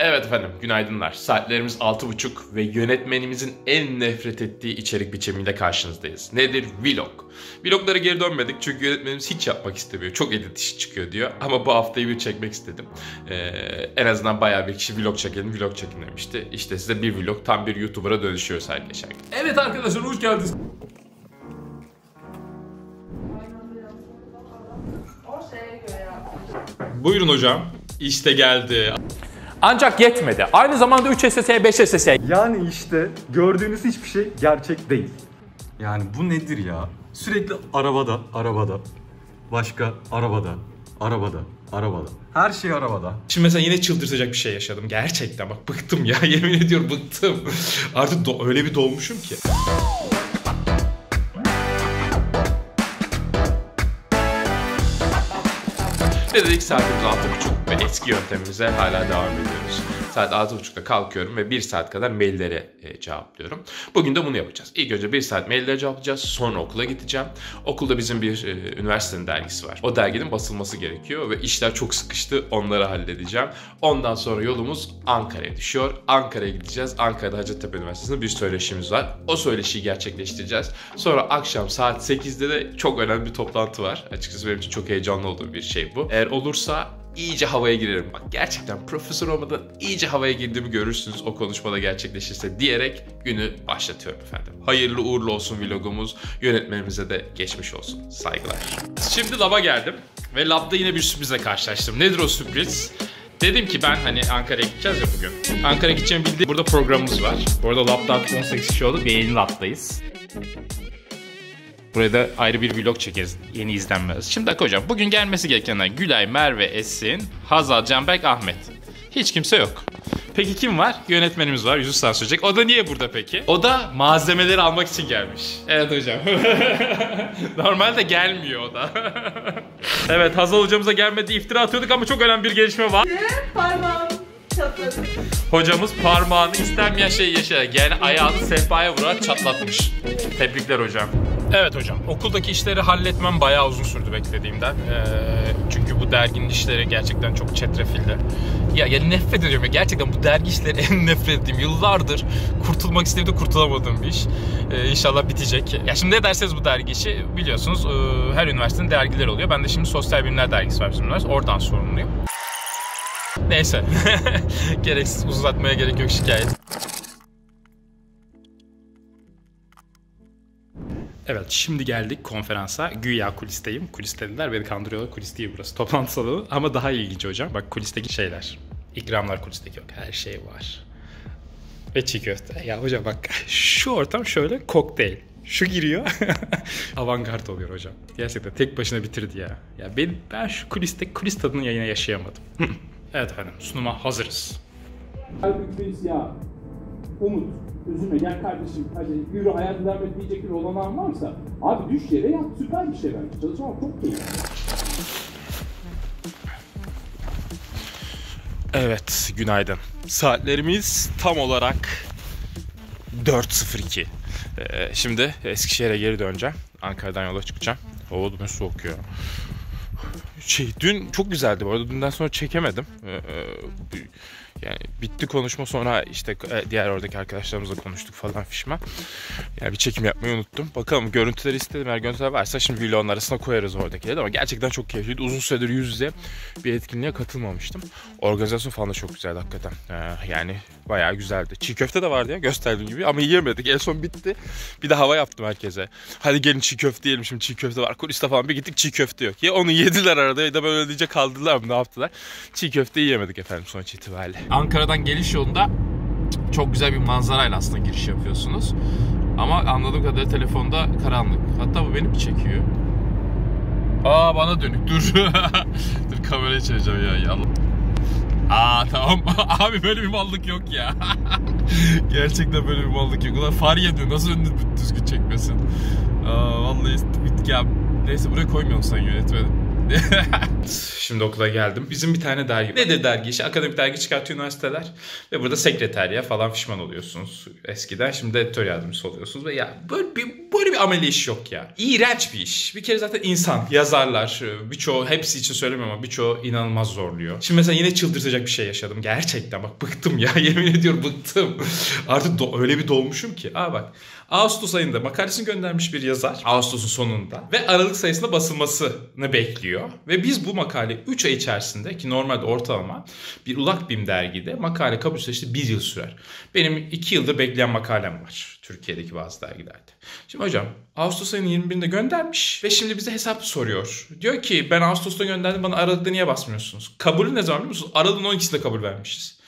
Evet efendim günaydınlar. Saatlerimiz 6.30 ve yönetmenimizin en nefret ettiği içerik biçimiyle karşınızdayız. Nedir? Vlog. Vloglara geri dönmedik çünkü yönetmenimiz hiç yapmak istemiyor. Çok edit işi çıkıyor diyor ama bu haftayı bir çekmek istedim. Ee, en azından bayağı bir kişi vlog çekelim, vlog çekin demişti. İşte size bir vlog tam bir YouTuber'a dönüşüyoruz her geçen gün. Evet arkadaşlar hoş geldiniz. Buyurun hocam. İşte geldi. Ancak yetmedi. Aynı zamanda 3 SSS, 5 SSS. Yani işte gördüğünüz hiçbir şey gerçek değil. Yani bu nedir ya? Sürekli arabada, arabada. Başka arabada, arabada, arabada. Her şey arabada. Şimdi mesela yine çıldırtacak bir şey yaşadım. Gerçekten bak bıktım ya. Yemin ediyorum bıktım. Artık öyle bir dolmuşum ki. Ne dedik saatimiz altı buçuk ve eski yöntemimize hala devam ediyoruz. Saat altı buçukta kalkıyorum ve bir saat kadar maillere e, cevaplıyorum. Bugün de bunu yapacağız. İlk önce bir saat maillere cevaplayacağız. Sonra okula gideceğim. Okulda bizim bir e, üniversitenin dergisi var. O derginin basılması gerekiyor ve işler çok sıkıştı. Onları halledeceğim. Ondan sonra yolumuz Ankara'ya düşüyor. Ankara'ya gideceğiz. Ankara'da Hacettepe Üniversitesi'nde bir söyleşimiz var. O söyleşiyi gerçekleştireceğiz. Sonra akşam saat 8'de de çok önemli bir toplantı var. Açıkçası benim için çok heyecanlı olduğum bir şey bu. Eğer olursa iyice havaya girerim. Bak gerçekten profesör olmadan iyice havaya girdiğimi görürsünüz o konuşmada gerçekleşirse diyerek günü başlatıyorum efendim. Hayırlı uğurlu olsun vlogumuz. Yönetmenimize de geçmiş olsun. Saygılar. Şimdi lab'a geldim ve labda yine bir sürprizle karşılaştım. Nedir o sürpriz? Dedim ki ben hani Ankara'ya gideceğiz ya bugün. Ankara'ya gideceğimi bildiğim burada programımız var. Bu arada labda artık 18 kişi oldu. Bir yeni labdayız. Buraya da ayrı bir vlog çekeriz. Yeni izlenmez. Şimdi bak hocam bugün gelmesi gerekenler Gülay, Merve, Esin, Hazal, Canberk, Ahmet. Hiç kimse yok. Peki kim var? Yönetmenimiz var. Yusuf Sansürcek. O da niye burada peki? O da malzemeleri almak için gelmiş. Evet hocam. Normalde gelmiyor o da. evet Hazal hocamıza gelmedi iftira atıyorduk ama çok önemli bir gelişme var. Parmağım Hocamız parmağını istenmeyen şeyi yaşayarak yani ayağını sehpaya vurarak çatlatmış. Tebrikler hocam. Evet hocam okuldaki işleri halletmem bayağı uzun sürdü beklediğimden. Ee, çünkü bu derginin işleri gerçekten çok çetrefilli. Ya, ya nefret ediyorum ya gerçekten bu dergi işleri en nefret ettiğim yıllardır kurtulmak istediğim de kurtulamadığım bir iş. Ee, inşallah bitecek. Ya şimdi ne derseniz bu dergi işi biliyorsunuz e, her üniversitenin dergileri oluyor. Ben de şimdi Sosyal Bilimler Dergisi var bizim üniversite. Oradan sorumluyum. Neyse. Gereksiz uzatmaya gerek yok şikayet. Evet şimdi geldik konferansa. Güya kulisteyim. Kulis dediler beni kandırıyorlar. Kulis değil burası. Toplantı salonu ama daha ilginç hocam. Bak kulisteki şeyler. İkramlar kulisteki yok. Her şey var. Ve çiğ köfte. Ya hocam bak şu ortam şöyle kokteyl. Şu giriyor. Avantgard oluyor hocam. Gerçekten tek başına bitirdi ya. Ya ben, ben şu kuliste kulis tadını yine yaşayamadım. evet efendim sunuma hazırız. Biz ya Umut üzülme gel kardeşim hadi yürü hayatı devam et diyecek bir olanan varsa abi düş yere yap süper bir şey bence çalışmak çok keyifli. Evet, günaydın. Saatlerimiz tam olarak 4.02. Ee, şimdi Eskişehir'e geri döneceğim. Ankara'dan yola çıkacağım. Hava da soğuk ya. Şey, dün çok güzeldi bu arada. Dünden sonra çekemedim. Ee, bir- yani bitti konuşma sonra işte e, diğer oradaki arkadaşlarımızla konuştuk falan fişman. Yani bir çekim yapmayı unuttum. Bakalım görüntüleri istedim. Eğer görüntüler varsa şimdi vlogun arasına koyarız oradakileri ama gerçekten çok keyifliydi. Uzun süredir yüz yüze bir etkinliğe katılmamıştım. Organizasyon falan da çok güzeldi hakikaten. Ee, yani bayağı güzeldi. Çiğ köfte de vardı ya gösterdiğim gibi ama yiyemedik. En son bitti. Bir de hava yaptım herkese. Hadi gelin çiğ köfte yiyelim şimdi çiğ köfte var. Kuliste falan bir gittik çiğ köfte yok. Ya onu yediler arada ya da böyle öylece kaldılar mı ne yaptılar. Çiğ köfte yiyemedik efendim sonuç itibariyle. Ankara'dan geliş yolunda çok güzel bir manzarayla aslında giriş yapıyorsunuz. Ama anladığım kadarıyla telefonda karanlık. Hatta bu beni mi çekiyor? Aa bana dönük dur. dur kamerayı çevireceğim ya. ya. Aa tamam. Abi böyle bir mallık yok ya. Gerçekten böyle bir mallık yok. Ulan far yedi. Nasıl önünü düzgün çekmesin? Aa vallahi ya neyse buraya koymuyorum sen yönetmenim. Şimdi okula geldim. Bizim bir tane dergi. Nedir dergi? İşte akademik dergi çıkartıyor üniversiteler. Ve burada sekreterya falan pişman oluyorsunuz eskiden. Şimdi editör yardımcısı oluyorsunuz. Ve ya böyle bir, böyle bir ameli iş yok ya. İğrenç bir iş. Bir kere zaten insan, yazarlar, birçoğu hepsi için söylemiyorum ama birçoğu inanılmaz zorluyor. Şimdi mesela yine çıldırtacak bir şey yaşadım. Gerçekten bak bıktım ya. Yemin ediyorum bıktım. Artık do- öyle bir dolmuşum ki. Aa bak. Ağustos ayında makalesini göndermiş bir yazar. Ağustos'un sonunda. Ve Aralık sayısında basılmasını bekliyor. Ve biz bu makale 3 ay içerisinde ki normalde ortalama bir ulak bim dergide makale kabul süreci 1 yıl sürer. Benim 2 yıldır bekleyen makalem var. Türkiye'deki bazı dergilerde. Şimdi hocam Ağustos ayının 21'inde göndermiş ve şimdi bize hesap soruyor. Diyor ki ben Ağustos'ta gönderdim bana Aralık'ta niye basmıyorsunuz? Kabulü ne zaman biliyor musunuz? Aralık'ın 12'sinde kabul vermişiz.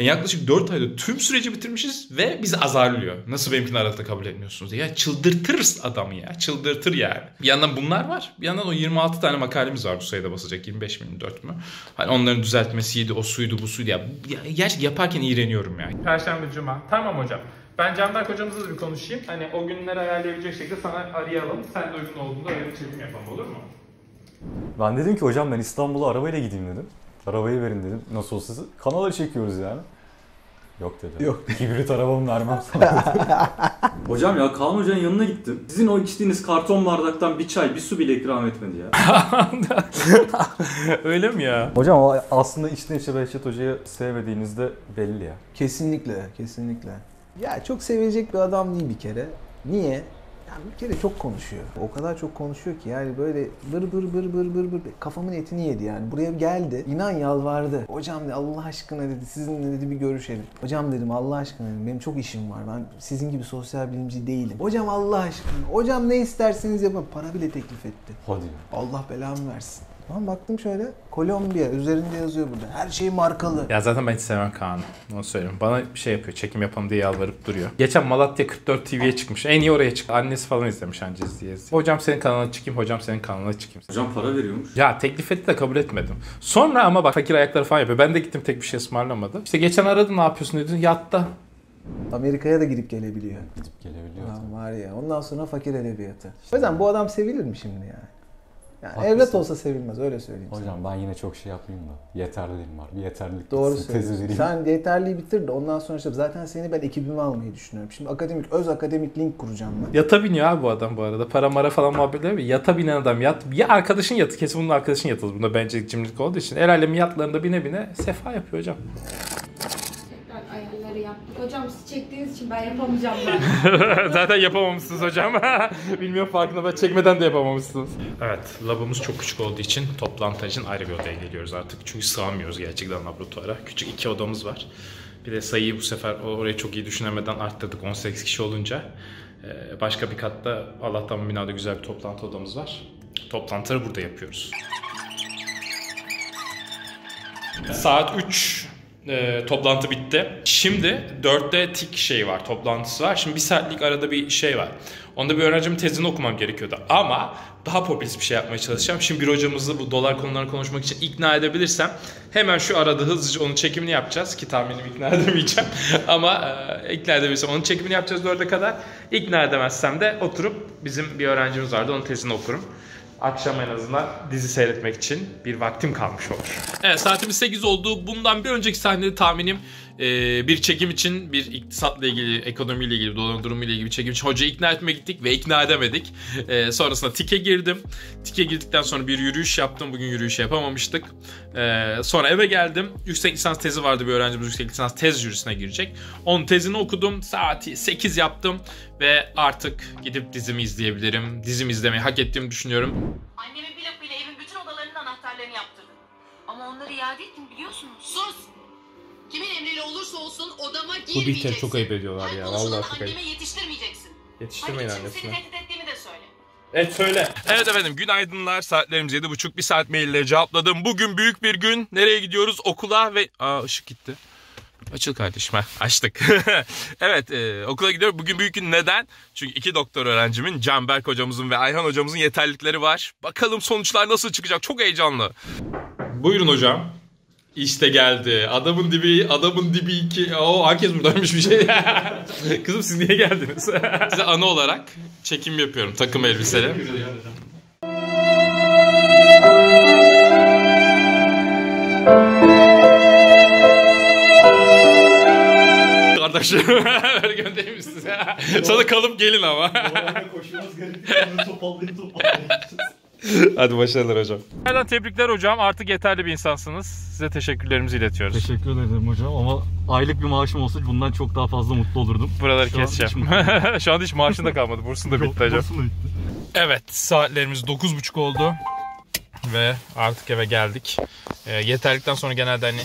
Yani yaklaşık 4 ayda tüm süreci bitirmişiz ve bizi azarlıyor. Nasıl benimkini Aralık'ta kabul etmiyorsunuz diye. Ya çıldırtırız adamı ya. Çıldırtır yani. Bir yandan bunlar var. Bir yandan o 26 tane makalemiz var bu sayıda basacak. 25 mi 24 mü? Hani onların düzeltmesiydi, o suydu, bu suydu. Ya, ya gerçekten yaparken iğreniyorum yani. Perşembe, Cuma. Tamam hocam. Ben Canberk hocamızla da bir konuşayım. Hani o günleri ayarlayabilecek şekilde sana arayalım. Sen de uygun olduğunda öyle bir çekim yapalım olur mu? Ben dedim ki hocam ben İstanbul'a arabayla gideyim dedim. Arabayı verin dedim. Nasıl olsa kanala çekiyoruz yani. Yok dedi. Yok. Hibrit arabamı vermem sana Hocam ya Kaan Hoca'nın yanına gittim. Sizin o içtiğiniz karton bardaktan bir çay, bir su bile ikram etmedi ya. Öyle mi ya? Hocam o aslında içten içe Behçet Hoca'yı sevmediğinizde belli ya. Kesinlikle, kesinlikle. Ya çok sevecek bir adam değil bir kere. Niye? Yani bir kere çok konuşuyor. O kadar çok konuşuyor ki yani böyle bır bır bır bır bır bır kafamın etini yedi yani. Buraya geldi. İnan yalvardı. Hocam dedi Allah aşkına dedi sizinle dedi bir görüşelim. Hocam dedim Allah aşkına dedim benim çok işim var. Ben sizin gibi sosyal bilimci değilim. Hocam Allah aşkına. Hocam ne isterseniz yapın. Para bile teklif etti. Hadi. Allah belamı versin. Tamam baktım şöyle Kolombiya üzerinde yazıyor burada. Her şey markalı. Ya zaten ben hiç sevmem Kaan'ı. Onu söyleyeyim. Bana bir şey yapıyor. Çekim yapalım diye yalvarıp duruyor. Geçen Malatya 44 TV'ye çıkmış. En iyi oraya çıktı. Annesi falan izlemiş anca diye. Hocam senin kanalına çıkayım. Hocam senin kanalına çıkayım. Hocam para veriyormuş. Ya teklif etti de kabul etmedim. Sonra ama bak fakir ayakları falan yapıyor. Ben de gittim tek bir şey ısmarlamadı. İşte geçen aradı ne yapıyorsun dedi. Yatta. Amerika'ya da gidip gelebiliyor. Gidip gelebiliyor. Lan var ya ondan sonra fakir edebiyatı. O yüzden bu adam sevilir mi şimdi yani? Yani Haklısın. evlat olsa sevilmez öyle söyleyeyim. sana. Hocam ben yine çok şey yapmayayım da. Yeterliliğim var. Bir yeterlilik Doğru söylüyorsun. vereyim. Sen yeterliği bitir de ondan sonra işte zaten seni ben ekibime almayı düşünüyorum. Şimdi akademik, öz akademik link kuracağım ben. Yata biniyor abi bu adam bu arada. Para mara falan muhabbetler mi? Yata binen adam. Yat, ya arkadaşın yatı. Kesin bunun arkadaşın yatı. Bunda bence cimrilik olduğu için. El alemin yatlarında bine bine sefa yapıyor hocam. Yaptık. Hocam siz çektiğiniz için ben yapamayacağım ben. Zaten yapamamışsınız hocam. Bilmiyorum farkında ben çekmeden de yapamamışsınız. Evet, labımız çok küçük olduğu için toplantı için ayrı bir odaya geliyoruz artık. Çünkü sığamıyoruz gerçekten laboratuvara. Küçük iki odamız var. Bir de sayıyı bu sefer orayı çok iyi düşünemeden arttırdık 18 kişi olunca. Ee, Başka bir katta Allah'tan binada güzel bir toplantı odamız var. Toplantıları burada yapıyoruz. Saat 3 e, toplantı bitti. Şimdi 4'te tik şey var, toplantısı var. Şimdi bir saatlik arada bir şey var. Onda bir öğrencimin tezini okumam gerekiyordu. Ama daha popülist bir şey yapmaya çalışacağım. Şimdi bir hocamızı bu dolar konularını konuşmak için ikna edebilirsem hemen şu arada hızlıca onun çekimini yapacağız. Ki tahminim ikna edemeyeceğim. Ama e, ikna edebilirsem onun çekimini yapacağız 4'e kadar. İkna edemezsem de oturup bizim bir öğrencimiz vardı onun tezini okurum. Akşam en azından dizi seyretmek için bir vaktim kalmış olur. Evet saatimiz 8 oldu. Bundan bir önceki sahnede tahminim e, bir çekim için bir iktisatla ilgili, ekonomiyle ilgili, doların durumuyla ilgili bir çekim için hocayı ikna etmeye gittik ve ikna edemedik. E, sonrasında TİK'e girdim. TİK'e girdikten sonra bir yürüyüş yaptım. Bugün yürüyüş yapamamıştık. E, sonra eve geldim. Yüksek lisans tezi vardı bir öğrencimiz yüksek lisans tez jürisine girecek. Onun tezini okudum. Saati 8 yaptım ve artık gidip dizimi izleyebilirim. Dizimi izlemeyi hak ettiğimi düşünüyorum. Annemin bir lafıyla evin bütün odalarının anahtarlarını yaptırdım. Ama onları iade ettim biliyorsunuz. Sus! Kimin emriyle olursa olsun odama girmeyeceksin. Bihter'i çok ayıp ediyorlar ya, konuşulan vallahi çok ayıp. anneme yetiştirmeyeceksin. Yetiştirmeyin Hayır, şimdi annesine. seni tehdit ettiğimi de söyle. Evet söyle. Evet efendim günaydınlar. Saatlerimiz 7.30. Bir saat maille cevapladım. Bugün büyük bir gün. Nereye gidiyoruz? Okula ve... Aa ışık gitti. Açıl kardeşim ha. Açtık. evet e, okula gidiyorum. Bugün büyük gün. Neden? Çünkü iki doktor öğrencimin Canberk hocamızın ve Ayhan hocamızın yeterlilikleri var. Bakalım sonuçlar nasıl çıkacak. Çok heyecanlı. Buyurun hocam. İşte geldi. Adamın dibi, adamın dibi iki. Oo herkes buradaymış bir şey. Kızım siz niye geldiniz? Size ana olarak çekim yapıyorum takım elbiseyle. Kardeşim böyle göndereyim size. Sonra kalıp gelin ama. Normalde koşmamız gerekiyor. Topallayıp. Hadi başarılar hocam. Nereden tebrikler hocam. Artık yeterli bir insansınız. Size teşekkürlerimizi iletiyoruz. Teşekkür ederim hocam ama aylık bir maaşım olsa bundan çok daha fazla mutlu olurdum. Buraları Şu an keseceğim. hiç Şu anda hiç maaşın da kalmadı. Bursun da Yok, bitti hocam. burası da bitti. Evet saatlerimiz 9.30 oldu. Ve artık eve geldik. E, yeterlikten sonra genelde hani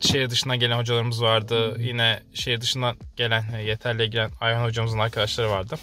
şehir dışından gelen hocalarımız vardı. Yine şehir dışından gelen e, yeterliğe giren Ayhan hocamızın arkadaşları vardı.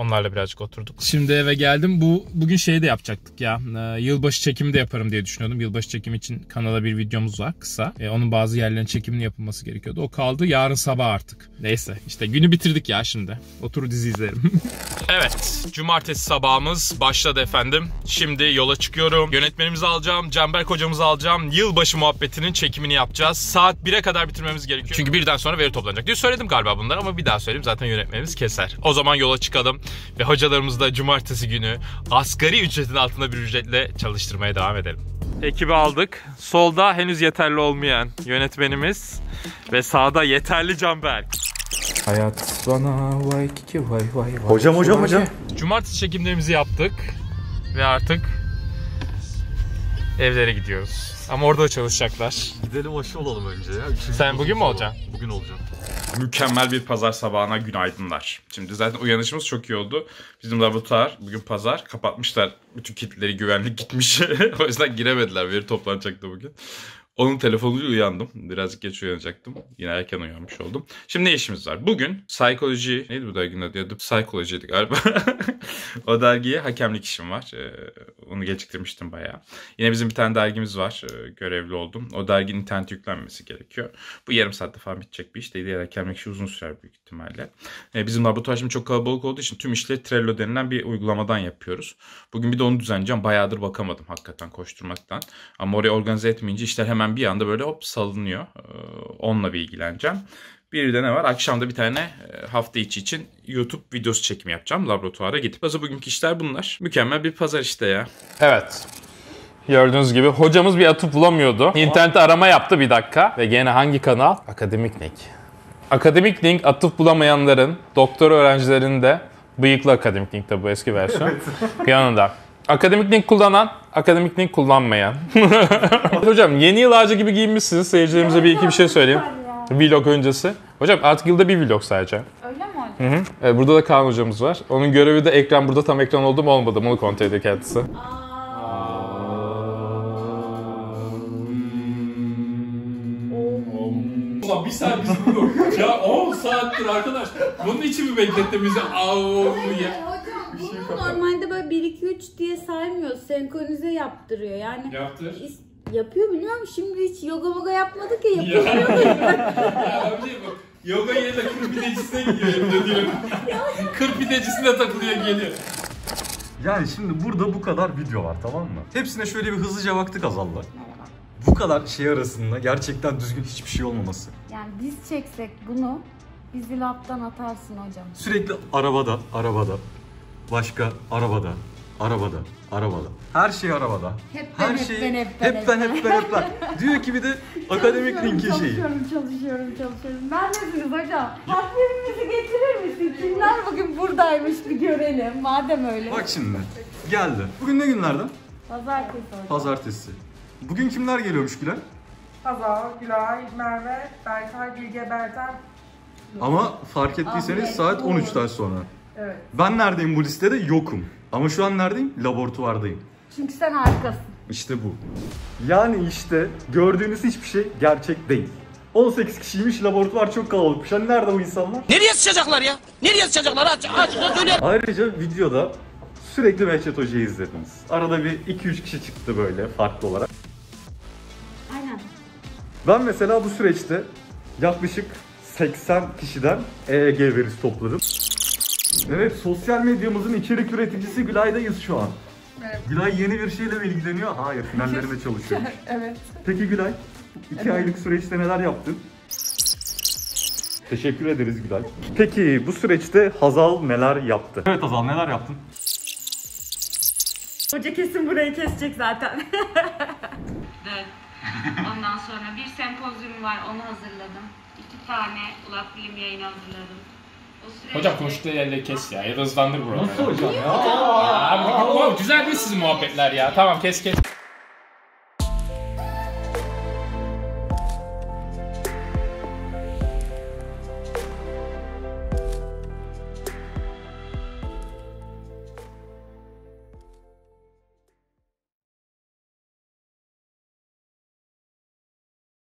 Onlarla birazcık oturduk. Şimdi eve geldim. Bu bugün şey de yapacaktık ya. E, yılbaşı çekimi de yaparım diye düşünüyordum. Yılbaşı çekimi için kanala bir videomuz var kısa. E, onun bazı yerlerin çekimini yapılması gerekiyordu. O kaldı yarın sabah artık. Neyse işte günü bitirdik ya şimdi. Otur dizi izlerim. Evet, cumartesi sabahımız başladı efendim. Şimdi yola çıkıyorum. Yönetmenimizi alacağım, Canberk hocamızı alacağım. Yılbaşı muhabbetinin çekimini yapacağız. Saat 1'e kadar bitirmemiz gerekiyor. Çünkü birden sonra veri toplanacak diye söyledim galiba bunları ama bir daha söyleyeyim zaten yönetmenimiz keser. O zaman yola çıkalım ve hocalarımızı da cumartesi günü asgari ücretin altında bir ücretle çalıştırmaya devam edelim. Ekibi aldık. Solda henüz yeterli olmayan yönetmenimiz ve sağda yeterli Canberk. Hayat bana vay kiki vay vay vay. Hocam hocam hocam. Cumartesi çekimlerimizi yaptık ve artık evlere gidiyoruz. Ama orada da çalışacaklar. Gidelim aşı olalım önce ya. Üçüncü Sen bugün mü olacaksın? Bugün olacağım. Mükemmel bir pazar sabahına günaydınlar. Şimdi zaten uyanışımız çok iyi oldu. Bizim laboratuvar bugün pazar kapatmışlar. Bütün kilitleri güvenlik gitmiş. o yüzden giremediler. Veri toplanacaktı bugün. Onun telefonuyla uyandım. Birazcık geç uyanacaktım. Yine erken uyanmış oldum. Şimdi ne işimiz var? Bugün psikoloji, neydi bu derginin adı? The Psychology'ydi galiba. o dergiye hakemlik işim var. Ee, onu geciktirmiştim bayağı. Yine bizim bir tane dergimiz var. Ee, görevli oldum. O derginin internet yüklenmesi gerekiyor. Bu yarım saatte falan bitecek bir iş değil. Diğer hakemlik işi uzun sürer büyük ihtimalle. Ee, bizim laboratuvar şimdi çok kalabalık olduğu için tüm işleri Trello denilen bir uygulamadan yapıyoruz. Bugün bir de onu düzenleyeceğim. Bayağıdır bakamadım hakikaten koşturmaktan. Ama oraya organize etmeyince işler hemen bir anda böyle hop salınıyor. Ee, onunla bir ilgileneceğim. Bir de ne var? Akşamda bir tane e, hafta içi için YouTube videosu çekimi yapacağım laboratuvara gidip. Pazar bugünkü işler bunlar. Mükemmel bir pazar işte ya. Evet. Gördüğünüz gibi hocamız bir atıp bulamıyordu. İnternette arama yaptı bir dakika. Ve gene hangi kanal? Akademik Link. Akademik Link atıp bulamayanların, doktor öğrencilerinin de bıyıklı Akademik Link de bu eski versiyon. yanında. Akademik Link kullanan, Akademik Link kullanmayan. Hocam yeni yıl ağacı gibi giyinmişsiniz. Seyircilerimize bir iki bir şey söyleyeyim. Vlog öncesi. Hocam artık yılda bir vlog sadece. Öyle mi hocam? Hı hı. Evet, burada da Kaan hocamız var. Onun görevi de ekran burada tam ekran oldu mu olmadı mı onu kontrol ediyor kendisi. Ulan bir saat bizi vlog. ya 10 saattir arkadaş. Bunun için mi beklettin bizi? Au ya. Hocam bunu normalde böyle 1 2 3 diye saymıyor. Senkronize yaptırıyor. Yani Yaptır. is- yapıyor biliyorum. Şimdi hiç yoga moga yapmadık ya Ya. yapıyor. ya abi bak. Yoga yerine kır pidecisine gidiyor yemin ediyorum. kır pidecisine takılıyor geliyor. Yani şimdi burada bu kadar video var tamam mı? Hepsine şöyle bir hızlıca baktık Azal'la. Bu kadar şey arasında gerçekten düzgün hiçbir şey olmaması. yani biz çeksek bunu bizi laptan atarsın hocam. Sürekli arabada, arabada, başka arabada, arabada, arabada. Her şey arabada. Hep ben, Her hep şeyi- ben, hep ben, hep ben, hep ben, hep ben. Diyor ki bir de akademik Çalışıyorum, linki şeyi. Çalışıyorum, çalışıyorum, çalışıyorum. Neredesiniz hocam? Takvimimizi getirir misin? Kimler bugün buradaymış bir görelim. Madem öyle. Bak şimdi geldi. Bugün ne günlerden? Pazartesi hocam. Pazartesi. Bugün kimler geliyormuş Gülay? Hazal, Gülay, Merve, Berkay, Bilge, Berten. Ama fark ettiyseniz Ahmet, saat Uğur. 13'ten sonra. Evet. Ben neredeyim bu listede? Yokum. Ama şu an neredeyim? Laboratuvardayım. Çünkü sen harikasın. İşte bu. Yani işte gördüğünüz hiçbir şey gerçek değil. 18 kişiymiş laboratuvar çok kalabalıkmış. Hani nerede bu insanlar? Nereye sıçacaklar ya? Nereye sıçacaklar? Aç, açıkça söyle. Ayrıca videoda sürekli Behçet Hoca'yı izlediniz. Arada bir 2-3 kişi çıktı böyle farklı olarak. Aynen. Ben mesela bu süreçte yaklaşık 80 kişiden EEG verisi topladım. Evet, sosyal medyamızın içerik üreticisi Gülay'dayız şu an. Merhaba. Gülay yeni bir şeyle mi ilgileniyor? Hayır, finallerinde çalışıyor. Evet. Peki Gülay, iki aylık süreçte neler yaptın? Teşekkür ederiz Gülay. Peki bu süreçte Hazal neler yaptı? Evet Hazal neler yaptın? Hoca kesin burayı kesecek zaten. Evet. Ondan sonra bir sempozyum var onu hazırladım. iki tane ulak film yayını hazırladım. Hocam konuştuğu yerleri kes ya ya da hızlandır buraları. Nasıl hocam ya? Abi, abi, güzel değil sizin muhabbetler ya. Tamam kes kes.